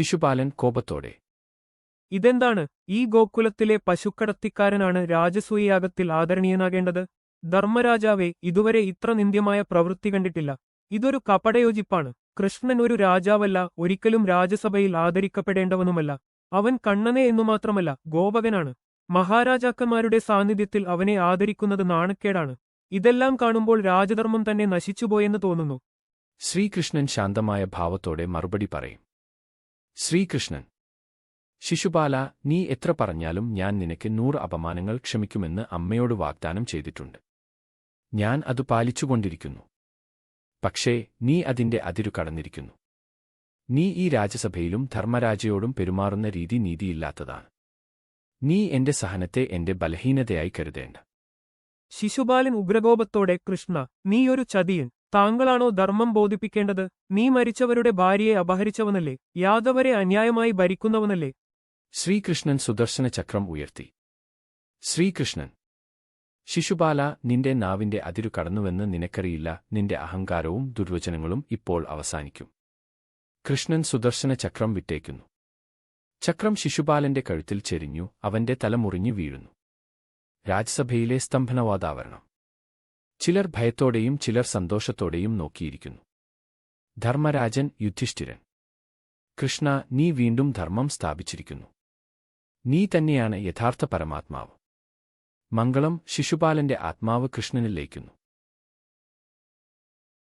ശിശുപാലൻ കോപത്തോടെ. ഇതെന്താണ്? ഈ ഗോകുലത്തിലെ പശുക്കടത്തിക്കാരനാണ് രാജസൂയയാഗത്തിൽ ആദരണീയനാകേണ്ടത്? ധർമ്മരാജാവെ ഇതുവരെ ഇത്ര നിന്ദ്യമായ പ്രവൃത്തി കണ്ടിട്ടില്ല. ഇതൊരു കപടയോജിപ്പാണ്. കൃഷ്ണൻ ഒരു രാജാവല്ല ഒരിക്കലും രാജസഭയിൽ ആദരിക്കപ്പെടേണ്ടവനുമല്ല. അവൻ കണ്ണനെ എന്നു മാത്രമല്ല ഗോപകനാണ്. മഹാരാജാക്കന്മാരുടെ സാന്നിധ്യത്തിൽ അവനെ ആദരിക്കുന്നത് നാണക്കേടാണ്. ഇതെല്ലാം കാണുമ്പോൾ രാജധർമ്മം തന്നെ നശിച്ചുപോയെന്ന് തോന്നുന്നു. ശ്രീകൃഷ്ണൻ ശാന്തമായ ഭാവത്തോടെ മറുപടി പറയും. ശ്രീകൃഷ്ണൻ. ശിശുപാല നീ എത്ര പറഞ്ഞാലും ഞാൻ നിനക്ക് നൂറ് അപമാനങ്ങൾ ക്ഷമിക്കുമെന്ന് അമ്മയോട് വാഗ്ദാനം ചെയ്തിട്ടുണ്ട്. ഞാൻ അത് പാലിച്ചുകൊണ്ടിരിക്കുന്നു. പക്ഷേ നീ അതിന്റെ അതിരു കടന്നിരിക്കുന്നു. നീ ഈ രാജ്യസഭയിലും ധർമ്മരാജയോടും പെരുമാറുന്ന രീതി നീതിയില്ലാത്തതാണ്. നീ എന്റെ സഹനത്തെ എന്റെ ബലഹീനതയായി കരുതേണ്ട. ശിശുപാലൻ ഉഗ്രകോപത്തോടെ കൃഷ്ണ നീയൊരു ചതിയൻ. താങ്കളാണോ ധർമ്മം ബോധിപ്പിക്കേണ്ടത്? നീ മരിച്ചവരുടെ ഭാര്യയെ അപഹരിച്ചവനല്ലേ? യാദവരെ അന്യായമായി ഭരിക്കുന്നവനല്ലേ? ശ്രീകൃഷ്ണൻ സുദർശന ചക്രം ഉയർത്തി. ശ്രീകൃഷ്ണൻ ശിശുബാല നിന്റെ നാവിന്റെ അതിരു കടന്നുവെന്ന് നിനക്കറിയില്ല. നിന്റെ അഹങ്കാരവും ദുർവചനങ്ങളും ഇപ്പോൾ അവസാനിക്കും കൃഷ്ണൻ സുദർശന ചക്രം വിട്ടേക്കുന്നു. ചക്രം ശിശുപാലന്റെ കഴുത്തിൽ ചെരിഞ്ഞു. അവന്റെ തലമുറിഞ്ഞു വീഴുന്നു. രാജ്യസഭയിലെ സ്തംഭനവാതാവരണം. ചിലർ ഭയത്തോടെയും ചിലർ സന്തോഷത്തോടെയും നോക്കിയിരിക്കുന്നു. ധർമ്മരാജൻ യുധിഷ്ഠിരൻ. കൃഷ്ണ നീ വീണ്ടും ധർമ്മം സ്ഥാപിച്ചിരിക്കുന്നു. നീ തന്നെയാണ് യഥാർത്ഥ പരമാത്മാവ്. മംഗളം ശിശുപാലന്റെ ആത്മാവ് കൃഷ്ണനിൽ ലയിക്കുന്നു.